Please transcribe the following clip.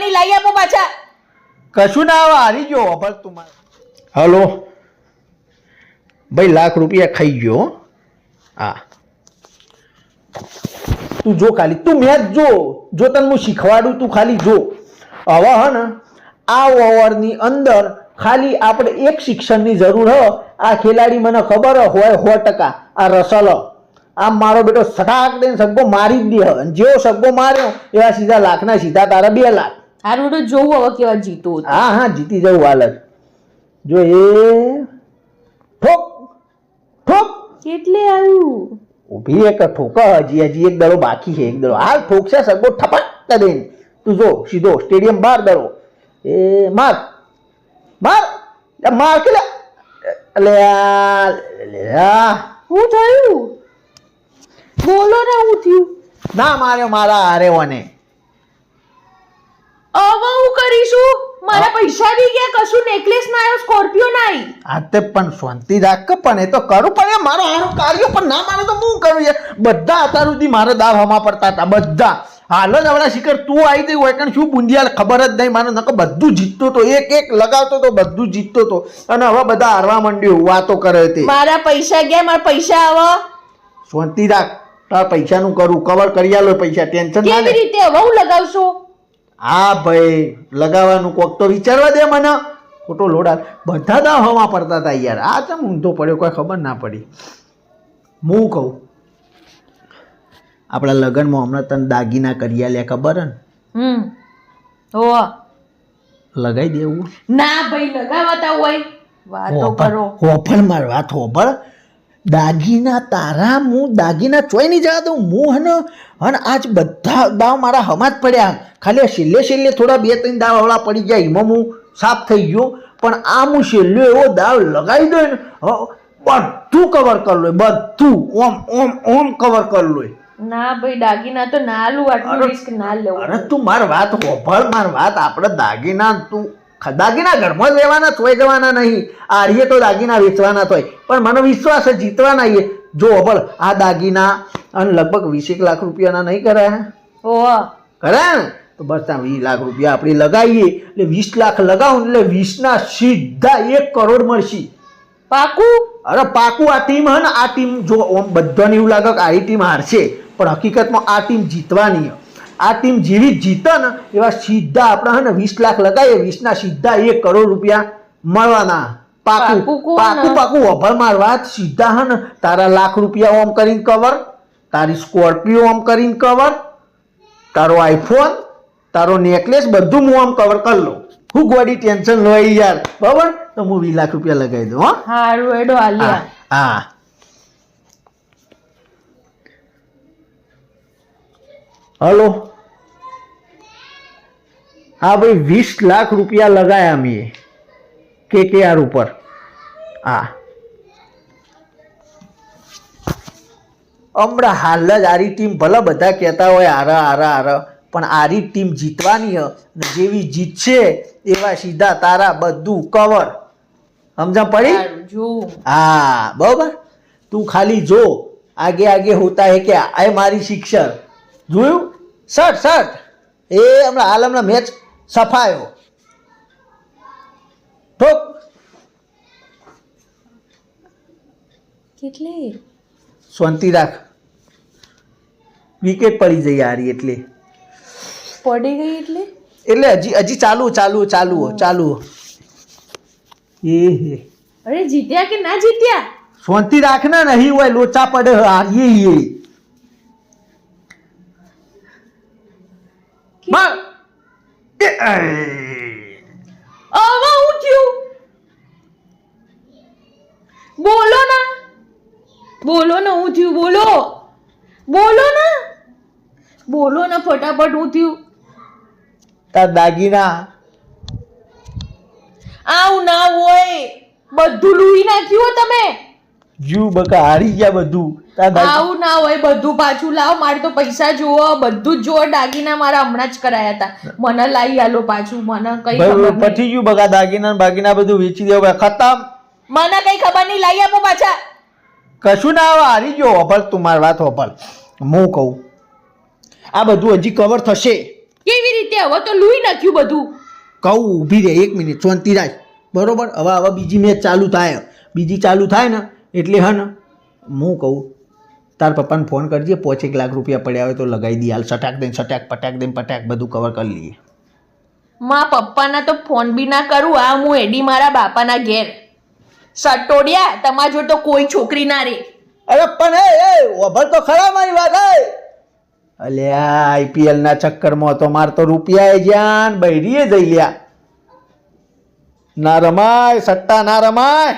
નહીં લઈ આપો પાછા. કશું ના આવે હારી ગયો અભર તું હલો. ભાઈ લાખ રૂપિયા ખાઈ ગયો હો. તું જો ખાલી તું મેચ જો જો. તને હું શીખવાડું તું ખાલી જો. હવે હ ને આ ઓવરની અંદર ખાલી આપણે એક શિક્ષણની જરૂર હ. આ ખેલાડી મને ખબર હ હોય સો ટકા. આ રસલ આમ મારો બેટો સટાક દઈને સગ્ગો મારી જ દે જેવો સગ્ગો માર્યો એવા સીધા લાખના સીધા તારા બે લાખ. હારું તો જોવું હવે કેવા જીતો હા હા જીતી જવું હાલ જ. જો એ ઠોક ઠોક. કેટલે આવ્યું ઊભી એક ઠોક હજી હજી એક દડો બાકી છે એક દડો. હાલ ઠોકશે સગો ઠપક દઈને તું જો સીધો સ્ટેડિયમ બાર દડો. એ માર માર. માર કે લે. લે. શું થયું? બોલો ને હું થયું? ના માર્યો મારા હારે ઓને હવે હું કરીશું. મારા પૈસા બી ગયા કશું નેકલેસ ના આવ્યો સ્કોર્પિયો ના આવી. આ તે પણ શાંતિ રાખ પણ એ તો કરું પણ મારો હારો કાર્ય પણ ના મારે તો હું કરું યાર? બધા અત્યાર સુધી મારે દાવ હમા પડતા હતા બધા. હાલ જ હમણાં શિખર તું આવી ગઈ હોય કારણ શું બુંદિયાલ ખબર જ નહીં મારે નકો બધું જીતતો તો એક એક લગાવતો તો બધું જીતતો તો. અને હવે બધા હારવા માંડ્યું વાતો કરે તે. મારા પૈસા ગયા મારા પૈસા આવો. શાંતિ રાખ તાર પૈસાનું કરું કવર કરી આલો પૈસા ટેન્શન ના લે. કેવી રીતે હવે હું લગાવશો? હા ભાઈ લગાવવાનું કોક તો વિચારવા દે મને. ખોટો લોડાલ બધા દાવ હવા પડતા હતા યાર. આ ચમ ઊંધો પડ્યો કોઈ ખબર ના પડી. હું કહું આપણા લગ્નમાં હમણાં તને દાગીના કરી આલ્યા ખબર હે ને? હો. લગાઈ દેવું ના ભાઈ લગાવતા હોય. વાતો કરો. હોફળ માર વાત હોફળ દાગીના તારા હું દાગીના ચોઈ નહીં જવા દઉં હું હને અને આજ બધા દાવ મારા હમા જ પડ્યા. ખાલી આ છેલ્લે છેલ્લે થોડા બે ત્રણ દાવ હવળા પડી ગયા એમાં હું સાફ થઈ ગયો. પણ આ હું છેલ્લો એવો દાવ લગાવી દો ને બધું કવર કરી લો બધું ઓમ ઓમ ઓમ કવર કરી લો. ના ભાઈ દાગીના તો ના લું આટલું રિસ્ક ના લેવું. અરે તું માર વાત હોભળ માર વાત આપણે દાગીના તું દાગીના ઘરમાં જ લેવાના તોય જવાના નહીં. આરીએ તો દાગીના વેચવાના તોય. પણ મને વિશ્વાસ છે જીતવાના એ. જો અબળ આ દાગીના અને લગભગ વીસેક લાખ રૂપિયાના નહીં કરે. ઓહ. કરાયા ને તો બસ ત્યાં વીસ લાખ રૂપિયા આપણે લગાવીએ. એટલે વીસ લાખ લગાવું એટલે વીસના સીધા એક કરોડ મળશે. પાકું? અરે પાકું આ ટીમ હે ને આ ટીમ જો બધાને એવું લાગે કે આ ટીમ હારશે. પણ હકીકતમાં આ ટીમ જીતવાની. આ ટીમ જેવી જીતે ને એવા સીધા આપણે હે ને વીસ લાખ લગાવીએ વીસના સીધા એક કરોડ રૂપિયા મળવાના. પાકું પાકું પાકું પાકું મારવા સીધા હે ને તારા લાખ રૂપિયા ઓમ કરીને કવર તારી સ્કોર્પિયો ઓમ કરીને કવર તારો આઈફોન તારો નેકલેસ બધું હું આમ કવર કરી લઉં. હું ગોડી ટેન્શન લો યાર. બરાબર? તો હું વીસ લાખ રૂપિયા લગાવી દઉં હા. હારું એડો હાલ્યા. હા. હલો. હા ભાઈ વીસ લાખ રૂપિયા લગાયા મેં કે કે આર ઉપર. હા. હમણાં હાલ જ આરી ટીમ ભલે બધા કહેતા હોય આરા આરા આરા પણ આરી ટીમ જીતવાની જેવી જીતશે એવા સીધા તારા બધું કવર સમજા પડી? હા બરોબર? તું ખાલી જો આગે આગે હોતા હે કે આ મારી શિક્ષક જોયું? સર સર એ હમણાં હાલ હમણાં મેચ સફાયો. ઠોક. કેટલી? શાંતિ રાખ. વિકેટ પડી જઈ હારી એટલે. પડી ગઈ એટલે? એટલે હજી હજી ચાલુ ચાલુ ચાલુ ચાલુ. એ હે. અરે જીત્યા કે ના જીત્યા? શાંતિ રાખના નહીં હોય લોચા પડે. હારીએ ઈએ હવે બોલો ના. બોલો ને હું થયું બોલો. બોલો ને. બોલો ને ફટાફટ હું થયું તાર દાગીના. આવું ના હોય. બધું લૂઈ નાખ્યું તમે. જુ બકા હારી ગયા બધું. આવું ના હોય બધું પાછું લાવ. મારે તો પૈસા જુઓ બધું જ જુઓ. દાગીના મારા હમણાં જ કરાયા હતા. મને લાવી આલો પાછું. મને કઈ પતી ગયું બકા દાગીના બાગીના બધું વેચી દેવું ખતમ. મને કઈ ખબર નહીં. લાવી આપો પાછા. કશું ના હારી ગયો. હોભળ તું મારી વાત હોભળ. હું કહું? આ બધું હજી કવર થશે. કેવી રીતે? હવે તો લૂઈ નાખ્યું બધું. કહું ઊભી રહે એક મિનિટ. ચોંતી રાખ. બરોબર? હવે હવે બીજી મેચ ચાલુ થાય. બીજી ચાલુ થાય ને એટલે હા ને હું કહું તાર પપ્પાને ફોન કરજે પોચેક લાખ રૂપિયા પડ્યા હોય તો લગાવી દઈએ હાલ સટાક દઈને સટાક પટાક દઈને પટાક બધું કવર કરી લઈએ. મા પપ્પાના તો ફોન બી ના કરું આ હું એડી મારા બાપાના ઘેર. સટોડિયા તમાર જોડે તો કોઈ છોકરી ના રે. અરે પણ એ એ ઓભર તો ખરા મારી વાત હે અલ્યા આઈપીએલ ના ચક્કરમાં તો માર તો રૂપિયા જ્યાં બૈરીએ જઈ લ્યા. ના રમાય સટ્ટા ના રમાય.